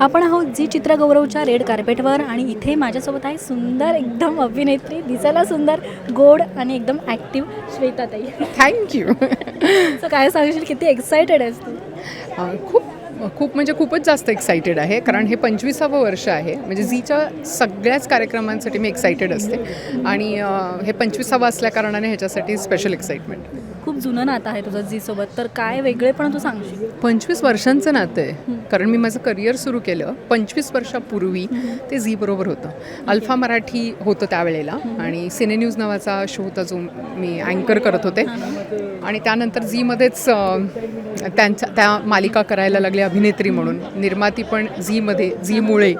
आपण आहोत जी चित्रगौरवच्या रेड कार्पेटवर आणि इथे माझ्यासोबत आहे सुंदर एकदम अभिनेत्री दिसायला सुंदर गोड आणि एकदम ॲक्टिव्ह श्वेताताई. थँक्यू सो काय सांगशील? किती एक्सायटेड आहेस तू? खूप खूप म्हणजे खूपच जास्त एक्सायटेड आहे कारण हे पंचवीसावं वर्ष आहे. म्हणजे झीच्या सगळ्याच कार्यक्रमांसाठी मी एक्सायटेड असते. आणि हे पंचवीसावं असल्या कारणाने ह्याच्यासाठी स्पेशल एक्साइटमेंट खूप जुनं नातं आहे तुझं जी सोबत तर काय वेगळेपण तू सांगशील. पंचवीस वर्षांचं नातं आहे. कारण मी माझं करिअर सुरू केलं पंचवीस वर्षापूर्वी ते झी बरोबर होतं. अल्फा मराठी होतं त्यावेळेला आणि सिने न्यूज नावाचा शो होता जो मी अँकर करत होते. आणि त्यानंतर झीमध्येच त्यांच्या त्या मालिका करायला लागले अभिनेत्री म्हणून. निर्माती पण झीमध्ये झीमुळे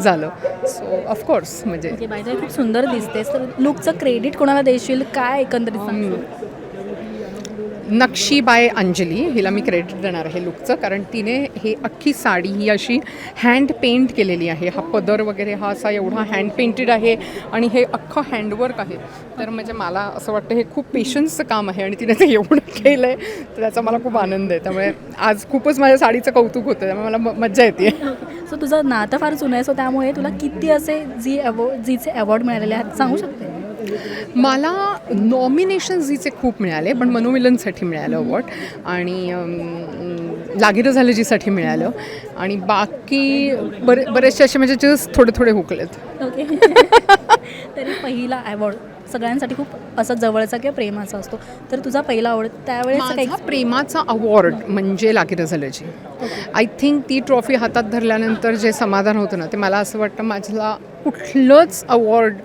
झालं. सो ऑफकोर्स म्हणजे खूप सुंदर दिसतेस. तर लुकचं क्रेडिट कोणाला देशील? काय एकंदरीत नक्षी बाय अंजली हिला मी क्रेडिट देणार आहे लुकचं कारण तिने हे अख्खी साडी ही अशी हँड पेंट केलेली आहे. हा पदर वगैरे हा असा एवढा हँड पेंटेड आहे आणि हे अख्खं हँडवर्क आहे. तर म्हणजे मला असं वाटतं हे खूप पेशन्सचं काम आहे आणि तिने ते एवढं केलं आहे तर त्याचा मला खूप आनंद आहे. त्यामुळे आज खूपच माझ्या साडीचं कौतुक होतं त्यामुळे मला म- मज्जा येते. सो तुझं नातं फार जुनं आहे सो त्यामुळे तुला किती असे जी अवॉर्ड जीचे अवॉर्ड मिळालेले आहेत सांगू शकतो मला नॉमिनेशन झीचे खूप मिळाले पण मनोमिलनसाठी मिळालं अवॉर्ड आणि लागीरं झालं जीसाठी मिळालं. आणि बाकी बरे बरेचसे असे म्हणजे जस्ट थोडे थोडे हुकलेत. ओके तरी पहिला अवॉर्ड सगळ्यांसाठी खूप असा जवळचा किंवा प्रेमाचा असतो. तर तुझा पहिला अवॉर्ड त्यावेळेस प्रेमाचा अवॉर्ड म्हणजे लागीरं झाल्याची आय थिंक ती ट्रॉफी हातात धरल्यानंतर जे समाधान होतं ना ते मला असं वाटतं माझ्याला कुठलंच अवॉर्ड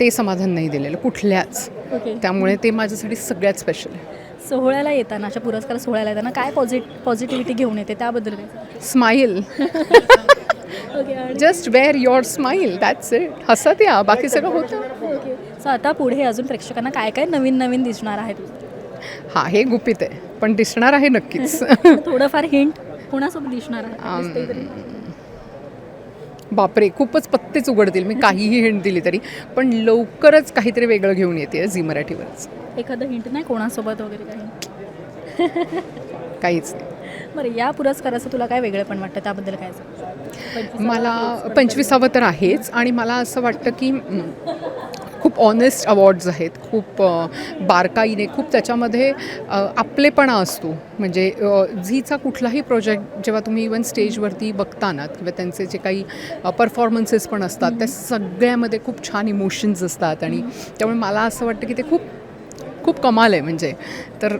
ते समाधान नाही दिलेलं कुठल्याच. ओके. त्यामुळे ते माझ्यासाठी सगळ्यात स्पेशल आहे. सोहळ्याला येताना अशा पुरस्कार सोहळ्याला येताना काय पॉझिट पॉझिटिव्हिटी घेऊन येते त्याबद्दल काय? स्माईल ओके आणि just wear your smile that's it हसत या बाकी सगळं होतं. ओके सो आता पुढे अजून प्रेक्षकांना काय काय नवीन नवीन दिसणार आहे तुझं हा हे गुपित आहे पण दिसणार आहे नक्कीच. थोडंफार हिंट कोणासोबत दिसणार आहे? दिसतंय तरी. बापरे खूपच पत्तेच उघडतील. मी काहीही हिंट दिली तरी. पण लवकरच काहीतरी वेगळं घेऊन येते झी मराठीवरच. एखादं हिंट नाही कोणासोबत वगैरे काही? काहीच नाही. बरं या पुरस्काराचं तुला काय वेगळं पण वाटतं? त्याबद्दल काय मला पंचवीसावं तर आहेच. आणि मला असं वाटतं की खूप ऑनेस्ट अवॉर्ड्स आहेत. खूप बारकाईने खूप त्याच्यामध्ये आपलेपणा असतो. म्हणजे झीचा कुठलाही प्रोजेक्ट जेव्हा तुम्ही इवन स्टेजवरती बघता ना किंवा त्यांचे जे काही परफॉर्मन्सेस पण असतात त्या सगळ्यामध्ये खूप छान इमोशन्स असतात. आणि त्यामुळे मला असं वाटतं की ते खूप खूप कमाल आहे. म्हणजे तर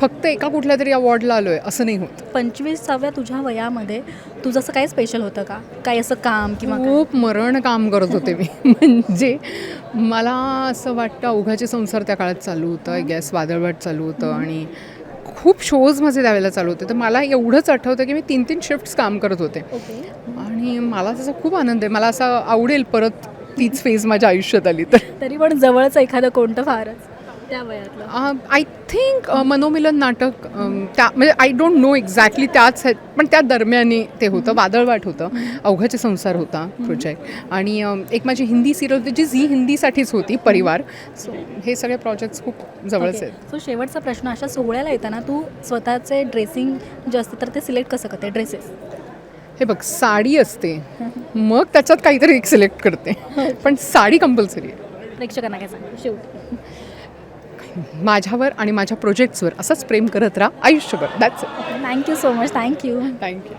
फक्त एका कुठल्या तरी अवॉर्डला आलो आहे असं नाही होत. पंचवीसाव्या तुझ्या वयामध्ये तुझं असं काय स्पेशल होतं का? काही असं काम किंवा काय? खूप मरण काम करत होते मी. म्हणजे मला असं वाटतं अवघाचे संसार त्या काळात चालू होतं. गॅस वादळवाट चालू होतं आणि खूप शोज माझे त्यावेळेला चालू होते. तर मला एवढंच आठवतं की मी तीन तीन शिफ्ट्स काम करत होते. आणि मला त्याचा खूप आनंद आहे. मला असं आवडेल परत तीच फेज माझ्या आयुष्यात आली तर. तरी पण जवळचं एखादं कोणतं फारच. त्या वयातलं? आय थिंक मनोमिलन नाटक त्या म्हणजे आय डोंट नो एक्झॅक्टली त्याच पण त्या दरम्याने ते होतं वादळवाट होतं अवघाचे संसार होता प्रोजेक्ट आणि एक माझी हिंदी सिरियल होती जी झी हिंदीसाठीच होती परिवार. सो हे सगळे प्रोजेक्ट्स खूप जवळचे आहेत. सो शेवटचा प्रश्न अशा सोहळ्याला येताना तू स्वतःचे ड्रेसिंग जे असतं तर ते सिलेक्ट कसं करते? ड्रेसेस हे बघ साडी असते. मग त्याच्यात काहीतरी एक सिलेक्ट करते. पण साडी कंपल्सरी आहे. प्रेक्षकांना काय सांग? शेवटी. माझ्यावर आणि माझ्या प्रोजेक्ट्सवर असंच प्रेम करत राहा. आयुष्यभर. That's thank you so much thank you thank you